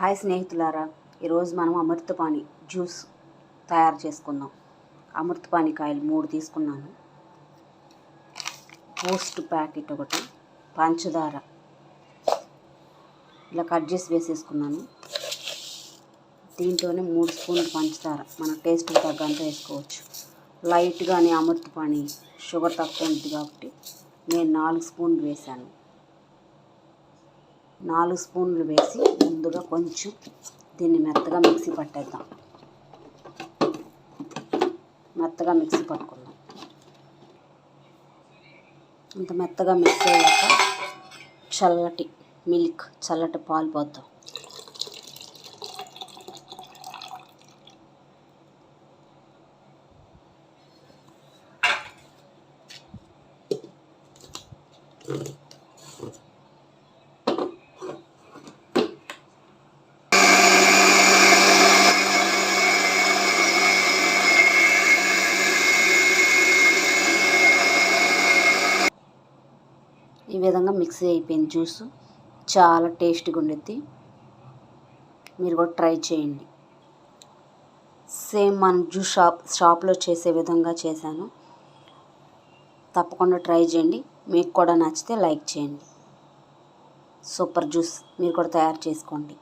Hi స్నేహితులారా ఈరోజు మనం అమృతపాణి జ్యూస్ తయారు చేసుకుందాం. అమృతపాణి కాయలు మూడు తీసుకున్నాను. పోస్ట్ ప్యాకెట్ ఒకటి పంచదార. ఇలా కట్ చేసి వేసేసుకున్నాను. దీంట్లోనే మూడు స్పూన్లు పంచదార. మన టేస్ట్ తగ్గంత వేసుకోవచ్చు. లైట్గానే అమృతపాణి షుగర్ తక్కువ ఉంటుంది కాబట్టి నేను నాలుగు స్పూన్లు వేశాను. నాలుగు స్పూన్లు వేసి ముందుగా కొంచెం దీన్ని మెత్తగా మిక్సీ పట్టేద్దాం. మెత్తగా మిక్సీ పట్టుకుందాం. ఇంత మెత్తగా మిక్స్ అయ్యాక చల్లటి మిల్క్ చల్లటి పాలు పోద్దాం. ఈ విధంగా మిక్సీ అయిపోయింది జ్యూస్ చాలా టేస్ట్గా ఉండిద్ది. మీరు కూడా ట్రై చేయండి. సేమ్ మనం జ్యూస్ షాప్ షాప్లో చేసే విధంగా చేశాను. తప్పకుండా ట్రై చేయండి. మీకు కూడా నచ్చితే లైక్ చేయండి. సూపర్ జ్యూస్ మీరు కూడా తయారు చేసుకోండి.